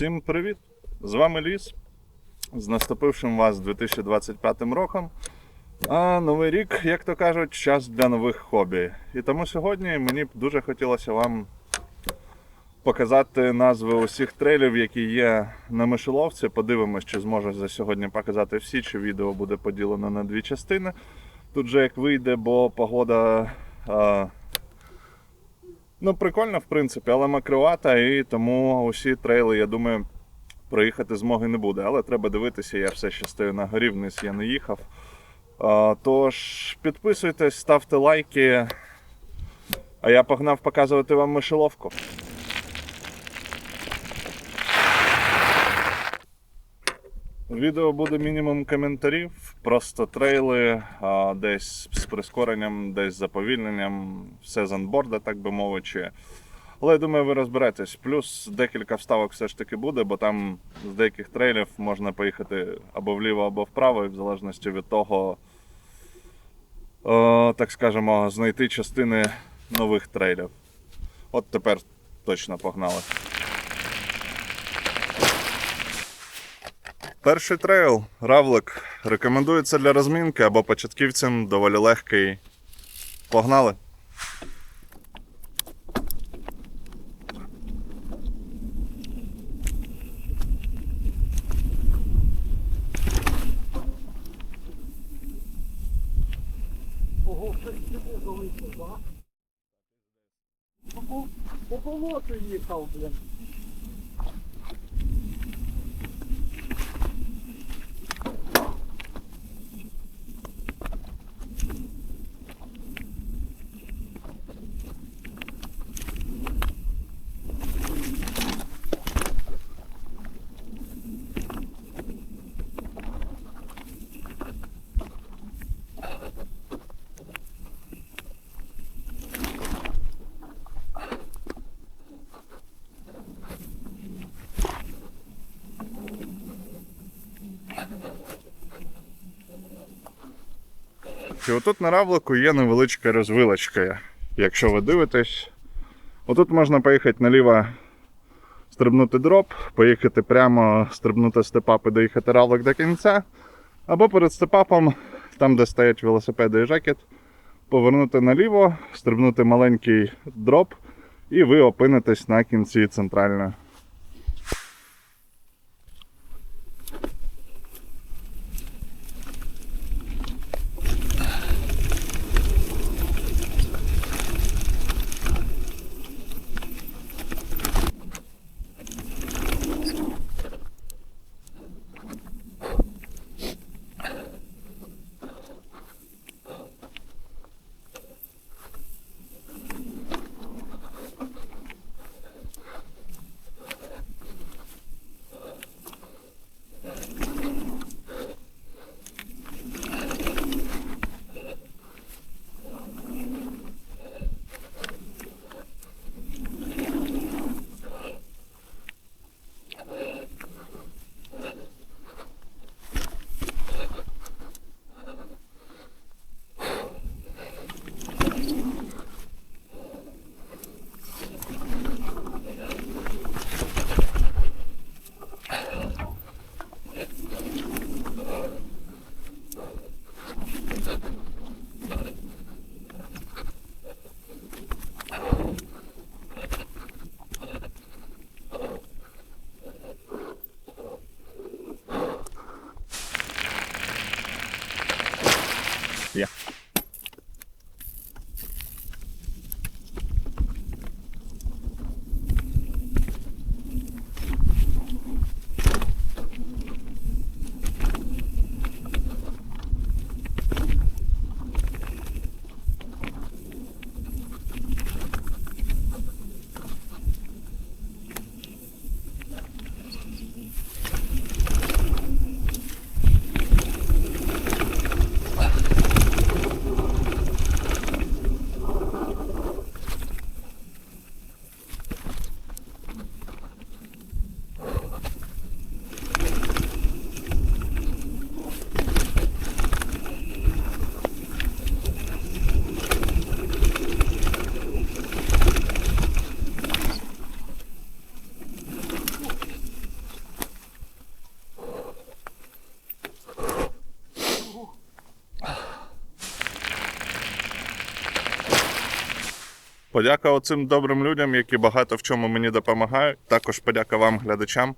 Всім привіт! З вами Ліс. З наступившим вас 2025 роком. А новий рік, як то кажуть, час для нових хобі. І тому сьогодні мені б дуже хотілося вам показати назви усіх трейлів, які є на мишеловці. Подивимось, чи зможу за сьогодні показати всі, чи відео буде поділено на дві частини. Тут же як вийде, бо погода. Ну, прикольно, в принципі, але макривата, і тому усі трейли, я думаю, проїхати змоги не буде. Але треба дивитися, я все ще стою на горі, вниз я не їхав. Тож підписуйтесь, ставте лайки. А я погнав показувати вам мишеловку. Відео буде мінімум коментарів, просто трейли, десь з прискоренням, десь з заповільненням, все з анборда, так би мовити. Але я думаю, ви розберетесь. Плюс декілька вставок все ж таки буде, бо там з деяких трейлів можна поїхати або вліво, або вправо, і в залежності від того, так скажемо, знайти частини нових трейлів. От тепер точно погнали. Перший трейл Равлик рекомендується для розмінки або початківцям доволі легкий. Погнали! Ого, щось не залишив, да? По, по болоту їхав, блін. І отут на равлику є невеличка розвилочка. Якщо ви дивитесь, отут можна поїхати наліво, стрибнути дроп, поїхати прямо, стрибнути степап і доїхати равлик до кінця. Або перед степапом, там де стоять велосипеди і жакет, повернути наліво, стрибнути маленький дроп, і ви опинитесь на кінці центральної. Подяка оцим добрим людям, які багато в чому мені допомагають. Також подяка вам, глядачам.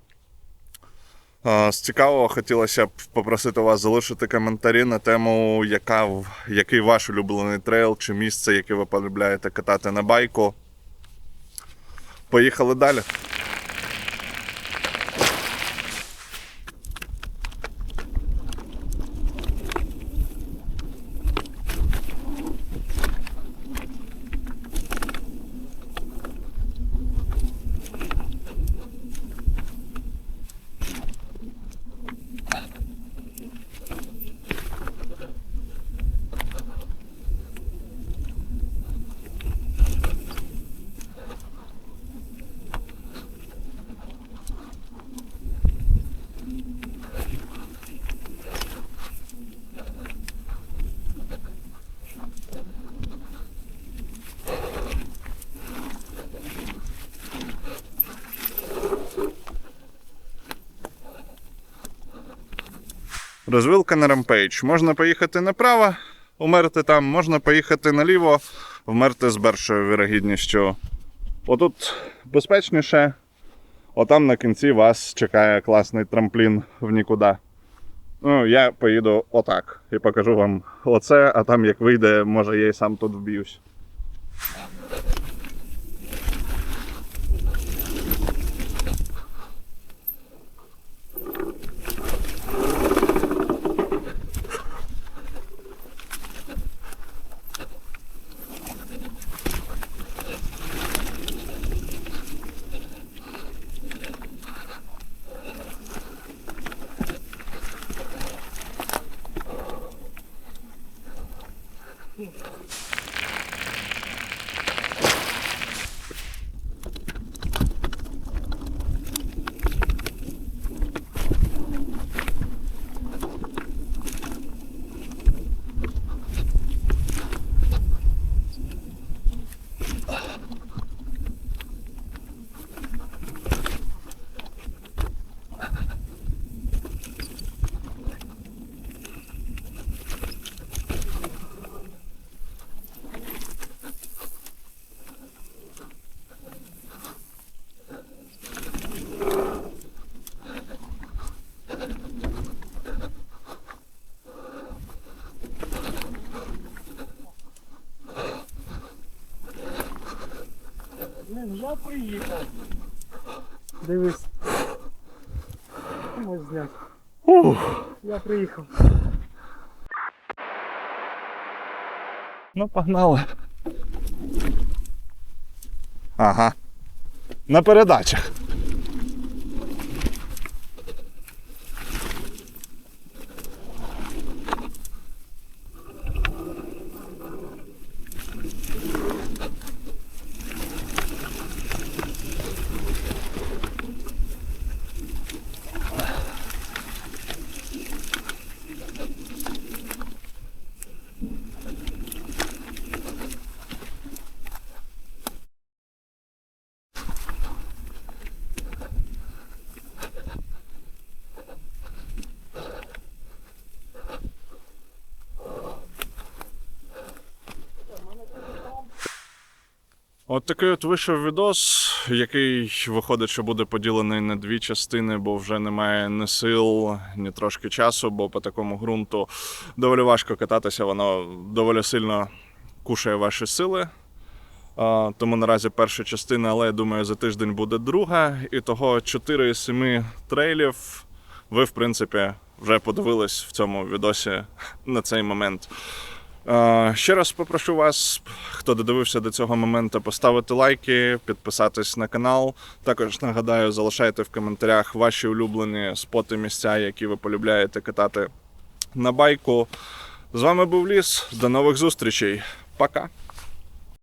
З цікавого хотілося б попросити вас залишити коментарі на тему, яка, який ваш улюблений трейл чи місце, яке ви полюбляєте катати на байку. Поїхали далі. Розвилка на рампейдж. Можна поїхати направо, умерти там, можна поїхати наліво, вмерти з першою вірогідністю. Отут безпечніше, отам на кінці вас чекає класний трамплін в нікуди. Ну, я поїду отак і покажу вам оце, а там як вийде, може я і сам тут вб'юсь. Блін, я приїхав. Дивись. Можеш зняти. Ух, Я приїхав. ну погнали. Ага. На передачах. От такий от вийшов відос, який виходить, що буде поділений на дві частини, бо вже немає ні сил, ні трошки часу, бо по такому ґрунту доволі важко кататися, воно доволі сильно кушає ваші сили. Тому наразі перша частина, але я думаю, за тиждень буде друга. І того 4 із 7 трейлів ви, в принципі, вже подивились в цьому відосі на цей момент. Е, Ще раз попрошу вас, хто додивився до цього моменту, поставити лайки, підписатись на канал. Також нагадаю, залишайте в коментарях ваші улюблені споти, місця, які ви полюбляєте катати на байку. З вами був Ліс. До нових зустрічей. Пока.